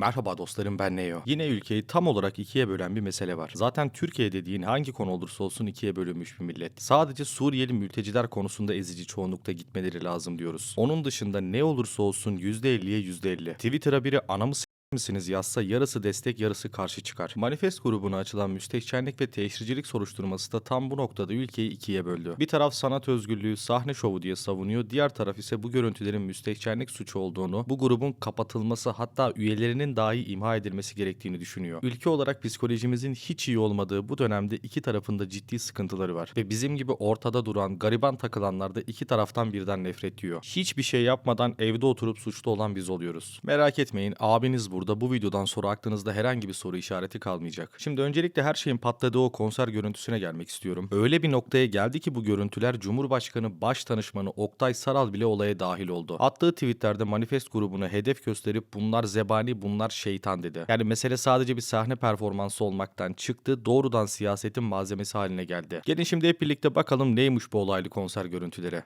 Merhaba dostlarım ben Neo. Yine ülkeyi tam olarak ikiye bölen bir mesele var. Zaten Türkiye dediğin hangi konu olursa olsun ikiye bölünmüş bir millet. Sadece Suriyeli mülteciler konusunda ezici çoğunlukta gitmeleri lazım diyoruz. Onun dışında ne olursa olsun %50'ye %50. Twitter'a biri anamı misiniz yazsa yarısı destek yarısı karşı çıkar. Manifest grubuna açılan müstehcenlik ve teşhircilik soruşturması da tam bu noktada ülkeyi ikiye böldü. Bir taraf sanat özgürlüğü, sahne şovu diye savunuyor. Diğer taraf ise bu görüntülerin müstehcenlik suçu olduğunu, bu grubun kapatılması hatta üyelerinin dahi imha edilmesi gerektiğini düşünüyor. Ülke olarak psikolojimizin hiç iyi olmadığı bu dönemde iki tarafında ciddi sıkıntıları var. Ve bizim gibi ortada duran, gariban takılanlar da iki taraftan birden nefret yiyor. Hiçbir şey yapmadan evde oturup suçlu olan biz oluyoruz. Merak etmeyin abiniz burada bu videodan sonra aklınızda herhangi bir soru işareti kalmayacak. Şimdi öncelikle her şeyin patladığı o konser görüntüsüne gelmek istiyorum. Öyle bir noktaya geldi ki bu görüntüler Cumhurbaşkanı baş danışmanı Oktay Saral bile olaya dahil oldu. Attığı tweetlerde manifest grubuna hedef gösterip bunlar zebani bunlar şeytan dedi. Yani mesele sadece bir sahne performansı olmaktan çıktı doğrudan siyasetin malzemesi haline geldi. Gelin şimdi hep birlikte bakalım neymiş bu olaylı konser görüntüleri.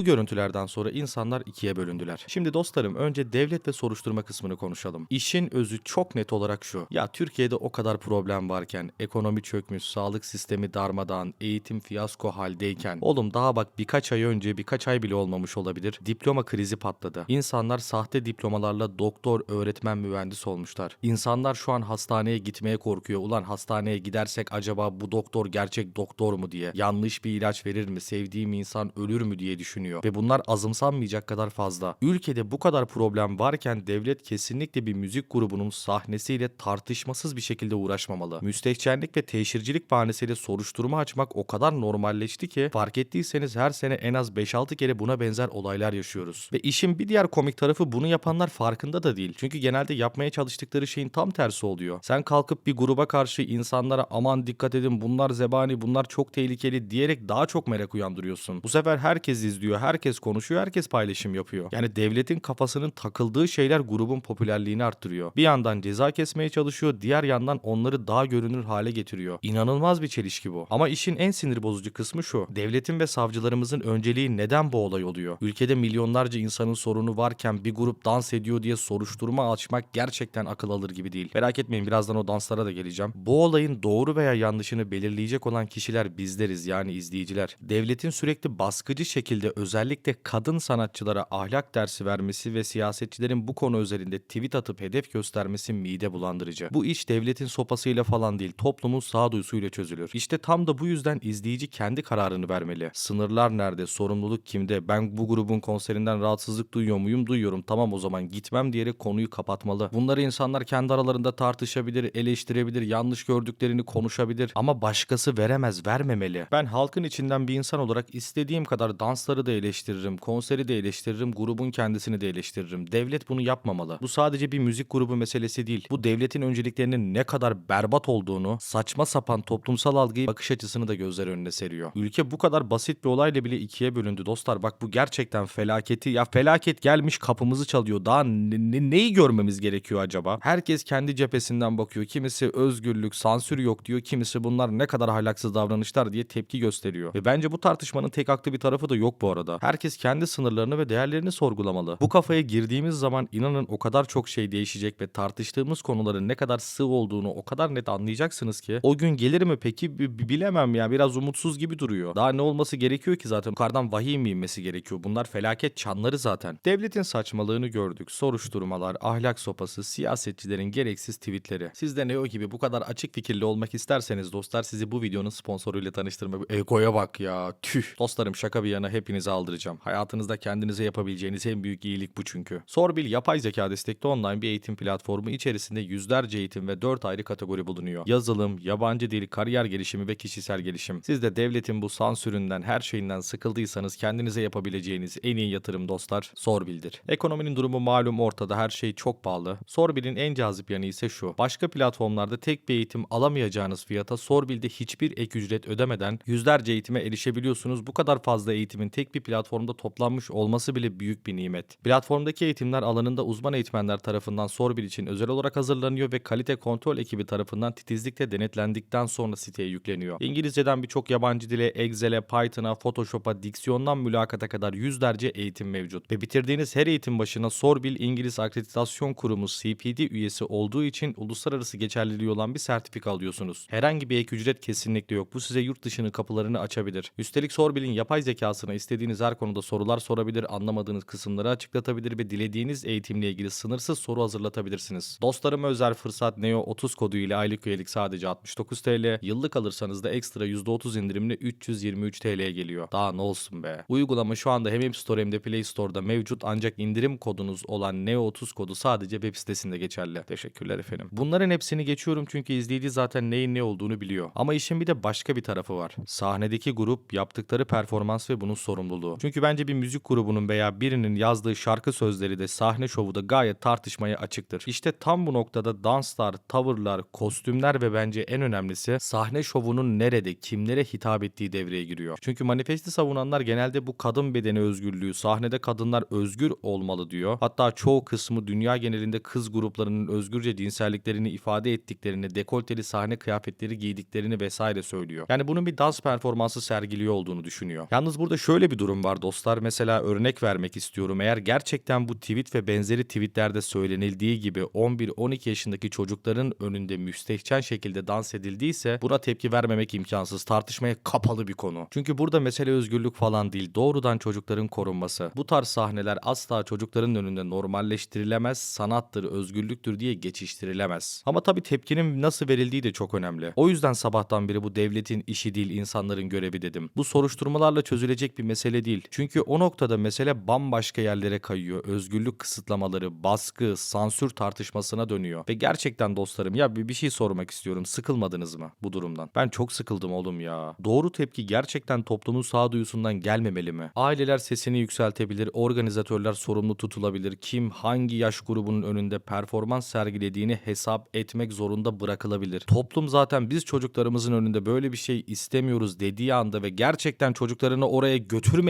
Bu görüntülerden sonra insanlar ikiye bölündüler. Şimdi dostlarım önce devlet ve soruşturma kısmını konuşalım. İşin özü çok net olarak şu. Ya Türkiye'de o kadar problem varken, ekonomi çökmüş, sağlık sistemi darmadağın, eğitim fiyasko haldeyken, oğlum daha bak birkaç ay önce, birkaç ay bile olmamış olabilir, diploma krizi patladı. İnsanlar sahte diplomalarla doktor, öğretmen, mühendis olmuşlar. İnsanlar şu an hastaneye gitmeye korkuyor. Ulan hastaneye gidersek acaba bu doktor gerçek doktor mu diye. Yanlış bir ilaç verir mi? Sevdiğim insan ölür mü diye düşünüyor. Ve bunlar azımsanmayacak kadar fazla. Ülkede bu kadar problem varken devlet kesinlikle bir müzik grubunun sahnesiyle tartışmasız bir şekilde uğraşmamalı. Müstehcenlik ve teşhircilik bahanesiyle soruşturma açmak o kadar normalleşti ki fark ettiyseniz her sene en az 5-6 kere buna benzer olaylar yaşıyoruz. Ve işin bir diğer komik tarafı bunu yapanlar farkında da değil. Çünkü genelde yapmaya çalıştıkları şeyin tam tersi oluyor. Sen kalkıp bir gruba karşı insanlara aman dikkat edin bunlar zebani bunlar çok tehlikeli diyerek daha çok merak uyandırıyorsun. Bu sefer herkes izliyor, herkes konuşuyor, herkes paylaşım yapıyor. Yani devletin kafasının takıldığı şeyler grubun popülerliğini arttırıyor. Bir yandan ceza kesmeye çalışıyor, diğer yandan onları daha görünür hale getiriyor. İnanılmaz bir çelişki bu. Ama işin en sinir bozucu kısmı şu. Devletin ve savcılarımızın önceliği neden bu olay oluyor? Ülkede milyonlarca insanın sorunu varken bir grup dans ediyor diye soruşturma açmak gerçekten akıl alır gibi değil. Merak etmeyin birazdan o danslara da geleceğim. Bu olayın doğru veya yanlışını belirleyecek olan kişiler bizleriz yani izleyiciler. Devletin sürekli baskıcı şekilde özellikle kadın sanatçılara ahlak dersi vermesi ve siyasetçilerin bu konu üzerinde tweet atıp hedef göstermesi mide bulandırıcı. Bu iş devletin sopasıyla falan değil toplumun sağduyusuyla çözülür. İşte tam da bu yüzden izleyici kendi kararını vermeli. Sınırlar nerede? Sorumluluk kimde? Ben bu grubun konserinden rahatsızlık duyuyor muyum? Duyuyorum. Tamam o zaman gitmem diyerek konuyu kapatmalı. Bunları insanlar kendi aralarında tartışabilir, eleştirebilir, yanlış gördüklerini konuşabilir ama başkası veremez, vermemeli. Ben halkın içinden bir insan olarak istediğim kadar dansları da eleştiririm, konseri de eleştiririm, grubun kendisini de eleştiririm. Devlet bunu yapmamalı. Bu sadece bir müzik grubu meselesi değil. Bu devletin önceliklerinin ne kadar berbat olduğunu, saçma sapan toplumsal algıyı, bakış açısını da gözler önüne seriyor. Ülke bu kadar basit bir olayla bile ikiye bölündü dostlar. Bak bu gerçekten felaketi. Ya felaket gelmiş kapımızı çalıyor. Daha ne- ne- neyi görmemiz gerekiyor acaba? Herkes kendi cephesinden bakıyor. Kimisi özgürlük, sansür yok diyor. Kimisi bunlar ne kadar ahlaksız davranışlar diye tepki gösteriyor. Ve bence bu tartışmanın tek haklı bir tarafı da yok bu arada. Herkes kendi sınırlarını ve değerlerini sorgulamalı. Bu kafaya girdiğimiz zaman inanın o kadar çok şey değişecek ve tartıştığımız konuların ne kadar sığ olduğunu o kadar net anlayacaksınız ki o gün gelir mi peki bilemem ya biraz umutsuz gibi duruyor. Daha ne olması gerekiyor ki zaten yukarıdan vahiy mi inmesi gerekiyor? Bunlar felaket çanları zaten. Devletin saçmalığını gördük. Soruşturmalar, ahlak sopası, siyasetçilerin gereksiz tweetleri. Siz de Neo gibi bu kadar açık fikirli olmak isterseniz dostlar sizi bu videonun sponsoruyla tanıştırmak. Egoya bak ya. Tüh. Dostlarım şaka bir yana hepinizi aldıracağım. Hayatınızda kendinize yapabileceğiniz en büyük iyilik bu çünkü. Sorbil yapay zeka destekli online bir eğitim platformu içerisinde yüzlerce eğitim ve 4 ayrı kategori bulunuyor. Yazılım, yabancı dil, kariyer gelişimi ve kişisel gelişim. Siz de devletin bu sansüründen, her şeyinden sıkıldıysanız kendinize yapabileceğiniz en iyi yatırım dostlar Sorbil'dir. Ekonominin durumu malum ortada her şey çok pahalı. Sorbil'in en cazip yanı ise şu. Başka platformlarda tek bir eğitim alamayacağınız fiyata Sorbil'de hiçbir ek ücret ödemeden yüzlerce eğitime erişebiliyorsunuz. Bu kadar fazla eğitimin tek bir platformda toplanmış olması bile büyük bir nimet. Platformdaki eğitimler alanında uzman eğitmenler tarafından Sorbil için özel olarak hazırlanıyor ve kalite kontrol ekibi tarafından titizlikle denetlendikten sonra siteye yükleniyor. İngilizceden birçok yabancı dile, Excel'e, Python'a, Photoshop'a, diksiyondan mülakata kadar yüzlerce eğitim mevcut. Ve bitirdiğiniz her eğitim başına Sorbil İngiliz Akreditasyon Kurumu CPD üyesi olduğu için uluslararası geçerliliği olan bir sertifika alıyorsunuz. Herhangi bir ek ücret kesinlikle yok. Bu size yurt dışının kapılarını açabilir. Üstelik Sorbil'in yapay zekasına istediğiniz her konuda sorular sorabilir, anlamadığınız kısımları açıklatabilir ve dilediğiniz eğitimle ilgili sınırsız soru hazırlatabilirsiniz. Dostlarıma özel fırsat Neo 30 kodu ile aylık üyelik sadece 69 TL, yıllık alırsanız da ekstra %30 indirimle 323 TL'ye geliyor. Daha ne olsun be. Uygulama şu anda hem App Store hem de Play Store'da mevcut ancak indirim kodunuz olan Neo 30 kodu sadece web sitesinde geçerli. Teşekkürler efendim. Bunların hepsini geçiyorum çünkü izleyici zaten neyin ne olduğunu biliyor. Ama işin bir de başka bir tarafı var. Sahnedeki grup yaptıkları performans ve bunun sorumluluğu. Çünkü bence bir müzik grubunun veya birinin yazdığı şarkı sözleri de sahne şovu da gayet tartışmaya açıktır. İşte tam bu noktada danslar, tavırlar, kostümler ve bence en önemlisi sahne şovunun nerede, kimlere hitap ettiği devreye giriyor. Çünkü manifesti savunanlar genelde bu kadın bedeni özgürlüğü, sahnede kadınlar özgür olmalı diyor. Hatta çoğu kısmı dünya genelinde kız gruplarının özgürce cinselliklerini ifade ettiklerini, dekolteli sahne kıyafetleri giydiklerini vesaire söylüyor. Yani bunun bir dans performansı sergiliyor olduğunu düşünüyor. Yalnız burada şöyle bir durum var dostlar. Mesela örnek vermek istiyorum. Eğer gerçekten bu tweet ve benzeri tweetlerde söylenildiği gibi 11-12 yaşındaki çocukların önünde müstehcen şekilde dans edildiyse buna tepki vermemek imkansız. Tartışmaya kapalı bir konu. Çünkü burada mesele özgürlük falan değil. Doğrudan çocukların korunması. Bu tarz sahneler asla çocukların önünde normalleştirilemez, sanattır, özgürlüktür diye geçiştirilemez. Ama tabii tepkinin nasıl verildiği de çok önemli. O yüzden sabahtan beri bu devletin işi değil insanların görevi dedim. Bu soruşturmalarla çözülecek bir mesele değil. Çünkü o noktada mesele bambaşka yerlere kayıyor. Özgürlük kısıtlamaları, baskı, sansür tartışmasına dönüyor. Ve gerçekten dostlarım ya bir, bir şey sormak istiyorum. Sıkılmadınız mı bu durumdan? Ben çok sıkıldım oğlum ya. Doğru tepki gerçekten toplumun sağduyusundan gelmemeli mi? Aileler sesini yükseltebilir, organizatörler sorumlu tutulabilir. Kim hangi yaş grubunun önünde performans sergilediğini hesap etmek zorunda bırakılabilir. Toplum zaten biz çocuklarımızın önünde böyle bir şey istemiyoruz dediği anda ve gerçekten çocuklarını oraya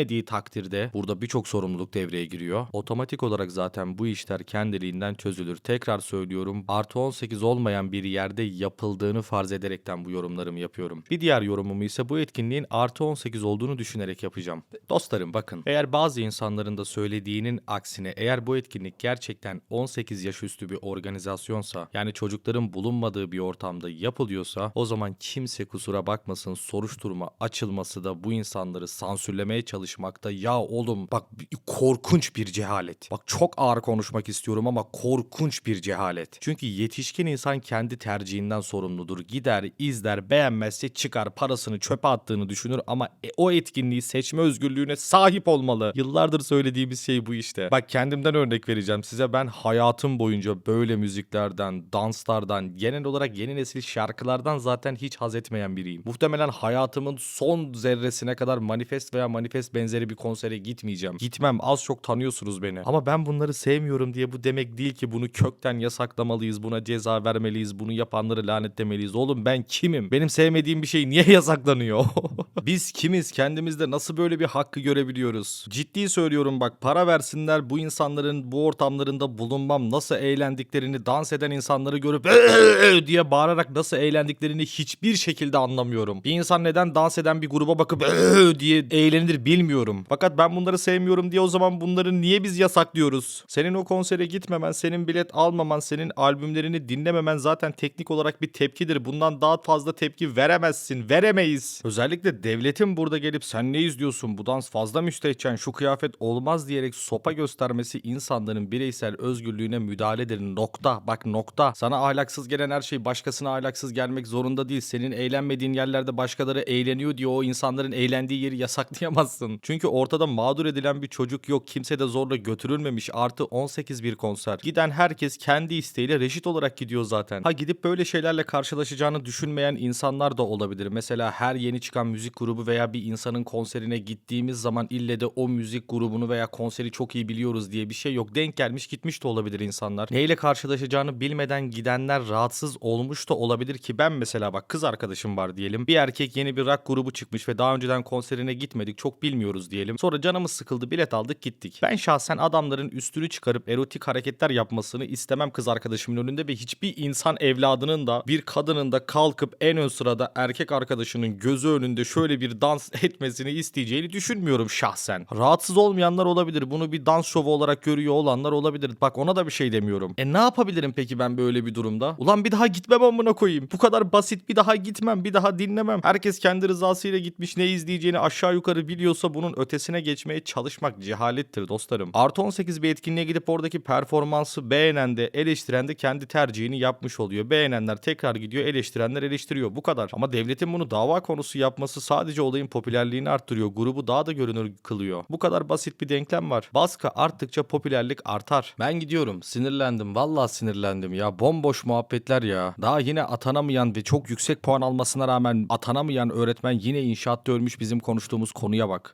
götürmediği takdirde burada birçok sorumluluk devreye giriyor. Otomatik olarak zaten bu işler kendiliğinden çözülür. Tekrar söylüyorum artı 18 olmayan bir yerde yapıldığını farz ederekten bu yorumlarımı yapıyorum. Bir diğer yorumumu ise bu etkinliğin artı 18 olduğunu düşünerek yapacağım. Dostlarım bakın eğer bazı insanların da söylediğinin aksine eğer bu etkinlik gerçekten 18 yaş üstü bir organizasyonsa yani çocukların bulunmadığı bir ortamda yapılıyorsa o zaman kimse kusura bakmasın soruşturma açılması da bu insanları sansürlemeye çalışmakta ya oğlum bak korkunç bir cehalet. Bak çok ağır konuşmak istiyorum ama korkunç bir cehalet. Çünkü yetişkin insan kendi tercihinden sorumludur. Gider, izler, beğenmezse çıkar, parasını çöpe attığını düşünür ama e, o etkinliği seçme özgürlüğüne sahip olmalı. Yıllardır söylediğimiz şey bu işte. Bak kendimden örnek vereceğim size. Ben hayatım boyunca böyle müziklerden, danslardan, genel olarak yeni nesil şarkılardan zaten hiç haz etmeyen biriyim. Muhtemelen hayatımın son zerresine kadar manifest veya manifest benzeri bir konsere gitmeyeceğim. Gitmem az çok tanıyorsunuz beni. Ama ben bunları sevmiyorum diye bu demek değil ki bunu kökten yasaklamalıyız, buna ceza vermeliyiz, bunu yapanları lanetlemeliyiz. Oğlum ben kimim? Benim sevmediğim bir şey niye yasaklanıyor? Biz kimiz? Kendimizde nasıl böyle bir hakkı görebiliyoruz? Ciddi söylüyorum bak para versinler bu insanların bu ortamlarında bulunmam nasıl eğlendiklerini dans eden insanları görüp diye bağırarak nasıl eğlendiklerini hiçbir şekilde anlamıyorum. Bir insan neden dans eden bir gruba bakıp diye eğlenir bilmiyorum. Fakat ben bunları sevmiyorum diye o zaman bunları niye biz yasaklıyoruz? Senin o konsere gitmemen, senin bilet almaman, senin albümlerini dinlememen zaten teknik olarak bir tepkidir. Bundan daha fazla tepki veremezsin. Veremeyiz. Özellikle devletin burada gelip sen ne izliyorsun? Bu dans fazla müstehcen, şu kıyafet olmaz diyerek sopa göstermesi insanların bireysel özgürlüğüne müdahaledir. Nokta. Bak nokta. Sana ahlaksız gelen her şey başkasına ahlaksız gelmek zorunda değil. Senin eğlenmediğin yerlerde başkaları eğleniyor diye o insanların eğlendiği yeri yasaklayamazsın. Çünkü ortada mağdur edilen bir çocuk yok. Kimse de zorla götürülmemiş. Artı 18 bir konser. Giden herkes kendi isteğiyle reşit olarak gidiyor zaten. Ha gidip böyle şeylerle karşılaşacağını düşünmeyen insanlar da olabilir. Mesela her yeni çıkan müzik müzik grubu veya bir insanın konserine gittiğimiz zaman ille de o müzik grubunu veya konseri çok iyi biliyoruz diye bir şey yok. Denk gelmiş gitmiş de olabilir insanlar. Neyle karşılaşacağını bilmeden gidenler rahatsız olmuş da olabilir ki ben mesela bak kız arkadaşım var diyelim. Bir erkek yeni bir rock grubu çıkmış ve daha önceden konserine gitmedik çok bilmiyoruz diyelim. Sonra canımız sıkıldı bilet aldık gittik. Ben şahsen adamların üstünü çıkarıp erotik hareketler yapmasını istemem kız arkadaşımın önünde ve hiçbir insan evladının da bir kadının da kalkıp en ön sırada erkek arkadaşının gözü önünde şöyle bir dans etmesini isteyeceğini düşünmüyorum şahsen. Rahatsız olmayanlar olabilir. Bunu bir dans şovu olarak görüyor olanlar olabilir. Bak ona da bir şey demiyorum. E ne yapabilirim peki ben böyle bir durumda? Ulan bir daha gitmem amına koyayım. Bu kadar basit bir daha gitmem, bir daha dinlemem. Herkes kendi rızasıyla gitmiş ne izleyeceğini aşağı yukarı biliyorsa bunun ötesine geçmeye çalışmak cehalettir dostlarım. Artı 18 bir etkinliğe gidip oradaki performansı beğenen de eleştiren de kendi tercihini yapmış oluyor. Beğenenler tekrar gidiyor, eleştirenler eleştiriyor. Bu kadar. Ama devletin bunu dava konusu yapması sadece olayın popülerliğini arttırıyor. Grubu daha da görünür kılıyor. Bu kadar basit bir denklem var. Baskı arttıkça popülerlik artar. Ben gidiyorum. Sinirlendim. Vallahi sinirlendim ya. Bomboş muhabbetler ya. Daha yine atanamayan ve çok yüksek puan almasına rağmen atanamayan öğretmen yine inşaatta ölmüş bizim konuştuğumuz konuya bak.